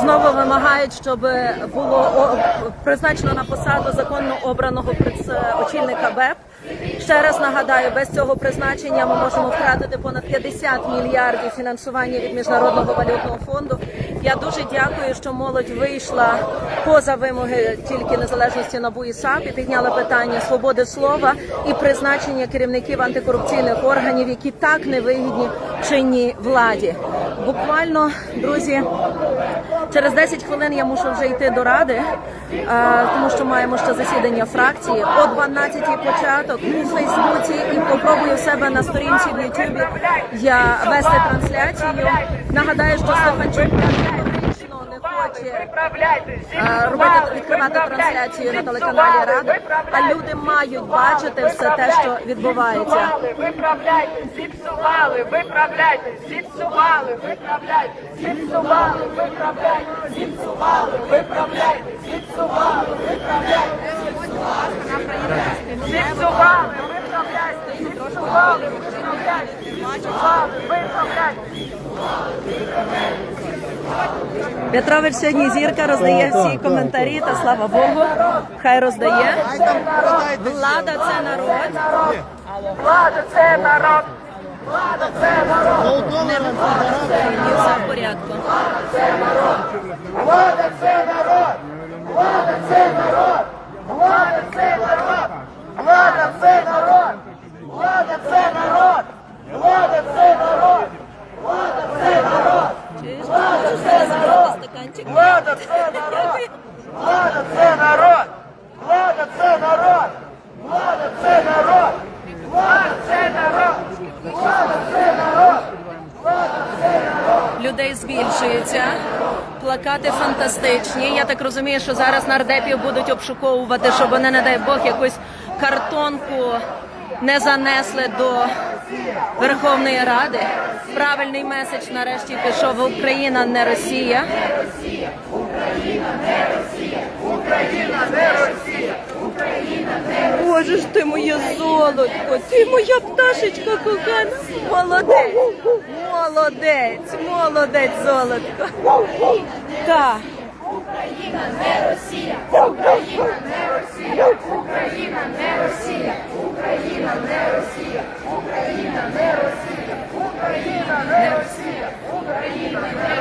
Знову вимагають, щоб було призначено на посаду законно обраного приц- очільника БЕП. Ще раз нагадаю, без цього призначення ми можемо втратити понад 50 мільярдів фінансування від міжнародного валютного фонду. Я дуже дякую, що молодь вийшла поза вимоги тільки незалежності НАБУ і САП і підняла питання свободи слова і призначення керівників антикорупційних органів, які так невигідні чинній владі. Буквально, друзі, Через 10 хвилин я мушу вже йти до ради, е, тому що маємо ще засідання фракції. О 12 початок у Фейсбуці і попробую себе на сторінці в Ютубі я вести трансляцію. Нагадаю, що Стефанчук робити відкривати трансляцію на телеканалі Рада. А люди мають бачити все те, що відбувається. Зіпсували, виправляйте, зіпсували, виправляйте, зіпсували, виправляйте, зіпсували, виправляйте, зіпсували, виправляйте, зіпсували, виправляйте, зіпсували, виправляйте, зіпсували, виправляйте, зіпсували, виправляйте. Петрович сьогодні зірка роздає всі коментарі та слава Богу. Хай роздає. Влада це народ. Влада це народ, влада це народ, все в порядку. влада це народ, влада це народ, влада це народ, влада це народ, влада це народ, влада це народ, влада це народ, Чуєш? Можеш зараз забрати стаканчик? влада це народ, влада це народ, влада це народ, влада це народ, влада це народ, влада це народ. Людей збільшується. Плакати фантастичні. Я так розумію, що зараз нардепів будуть обшуковувати, щоб вони, не дай Бог, якусь картонку не занесли до Верховної Ради. Правильний меседж нарешті пішов Україна, не Росія. Україна не Росія. Україна не Боже ж ти моє золотко, ти моя пташечка кохана. Молодець, молодець, молодець, золотко. Україна не Росія, Україна не Росія, Україна Росія, Україна.